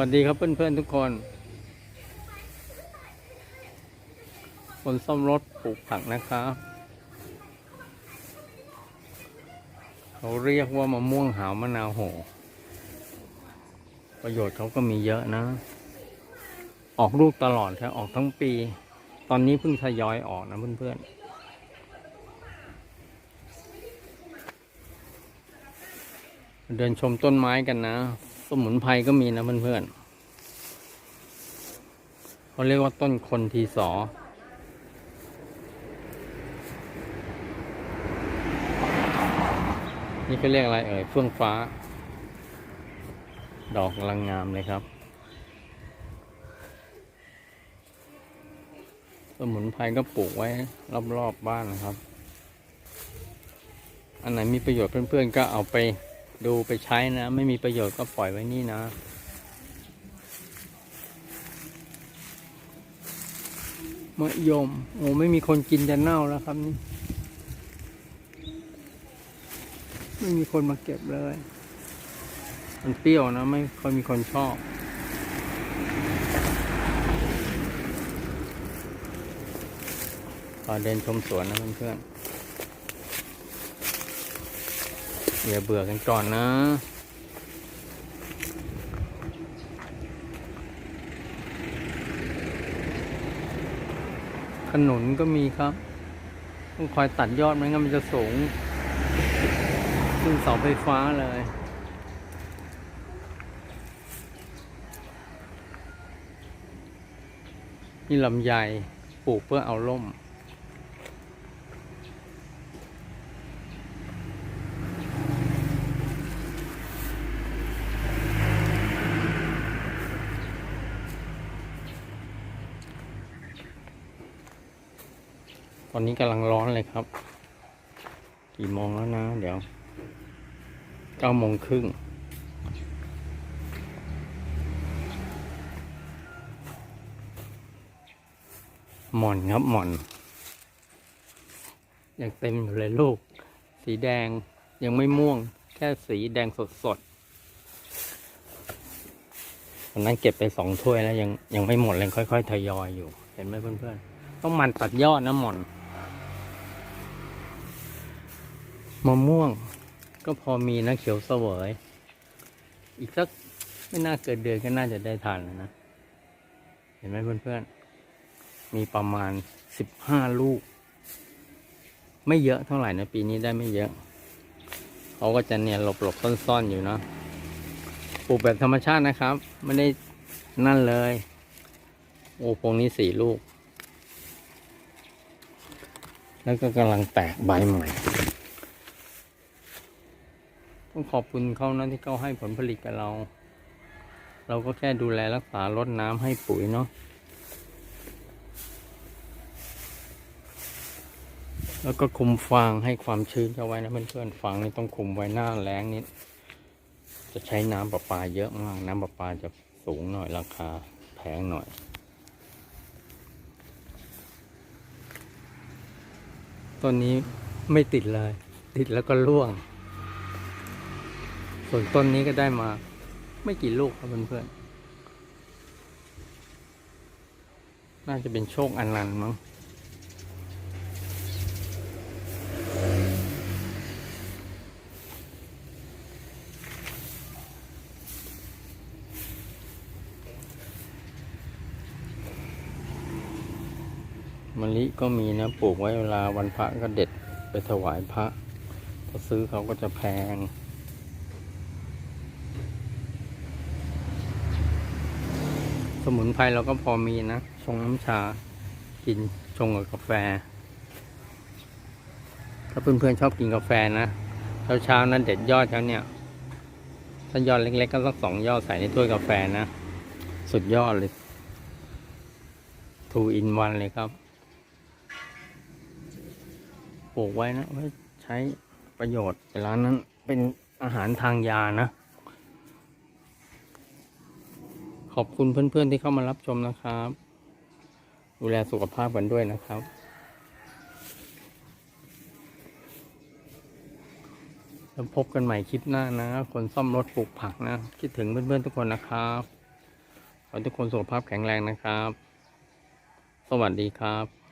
วัสดีครับเพื่อนๆทุกคน คนซ่อมรถปลูกผักนะครับเขาเรียกว่ามะม่วงหาวมะนาวโห ประโยชน์เขาก็มีเยอะนะ ออกลูกตลอดครับออกทั้งปี ตอนนี้เพิ่งทยอยออกนะเพื่อนๆเดินชมต้นไม้กันนะ มุนไพรก็มีนะเพื่อนๆเขาเรียกว่าต้นคนทีสอนี่ก็เรียกอะไรเอ่ยเฟื่องฟ้า ดอกกำลังงามเลยครับสมุนไพรก็ปลูกไว้รอบๆบบ้านนะครับ อันไหนมีประโยชน์เพื่อนๆก็เอาไป ดูไปใช้นะ ไม่มีประโยชน์ก็ปล่อยไว้นี่นะ มะยม โอ้ไม่มีคนกินจะเน่าแล้วครับนี่ ไม่มีคนมาเก็บเลย มันเปรี้ยวนะ ไม่ค่อยมีคนชอบพอเดินชมสวนนะเพื่อนๆ อย่าเบื่อกันก่อนนะขนุนก็มีครับ ต้องคอยตัดยอดไม่งั้นมันจะสูงขึ้นเสาไฟฟ้าเลย นี่ลำไยปลูกเพื่อเอาล่ม ตอนนี้กำลังร้อนเลยครับ กี่โมงแล้วนะ เดี๋ยวเก้าโมงครึ่งหม่อนครับหม่อน ยังเต็มอยู่เลยลูก สีแดงยังไม่ม่วง แค่สีแดงสดสดๆวันนั้นเก็บไปสองถ้วยแล้วยังยังไม่หมดเลยค่อย ๆ ทยอยอยู่ เห็นไหมเพื่อนๆ ต้องมันตัดยอดนะหม่อน มะม่วงก็พอมีนะเขียวเสวย อีกสักไม่น่าเกินเดือนก็น่าจะได้ทานแล้วนะ เห็นไหมเพื่อนๆ มีประมาณสิบห้าลูก ไม่เยอะเท่าไหร่นะ ปีนี้ได้ไม่เยอะ เขาก็จะเนี่ยหลบหลบๆซ่อนๆอยู่เนาะปลูกแบบธรรมชาตินะครับ ไม่ได้นั่นเลย โอ้พงนี้สี่ลูก แล้วก็กำลังแตกใบใหม่ ต้องขอบคุณเขานะที่เขาให้ผลผลิตกับเรา เราก็แค่ดูแลรักษารดน้ำให้ปุ๋ยเนาะแล้วก็คุมฟางให้ความชื้นเข้าไว้นะเพื่อนๆฟางนี่ต้องคุมไว้หน้าแล้งนี่จะใช้น้ำประปาเยอะมาก น้ำประปาจะสูงหน่อยราคาแพงหน่อยต้นนี้ไม่ติดเลย ติดแล้วก็ร่วง ส่วนต้นนี้ก็ได้มาไม่กี่ลูกครับเพื่อนๆ น่าจะเป็นโชคอันันมั้ง มะลิก็มีนะปลูกไว้เวลาวันพระก็เด็ดไปถวายพระ ถ้าซื้อเขาก็จะแพง สมุนไพรเราก็พอมีนะ ชงน้ำชา กินชงกับกาแฟ ถ้าเพื่อนๆชอบกินกาแฟนะเช้าๆนั้นเด็ดยอดเขาเนี่ย ถ้ายอดเล็กๆก็สักสองยอดใส่ในถ้วยกาแฟนะ สุดยอดเลย two in one เลยครับปลูกไว้นะไว้ใช้ประโยชน์เวลานั้นเป็นอาหารทางยานะ ขอบคุณเพื่อนๆที่เข้ามารับชมนะครับ ดูแลสุขภาพกันด้วยนะครับแล้วพบกันใหม่คลิปหน้านะ คนซ่อมรถปลูกผักนะ คิดถึงเพื่อนๆทุกคนนะครับขอทุกคนสุขภาพแข็งแรงนะครับ สวัสดีครับ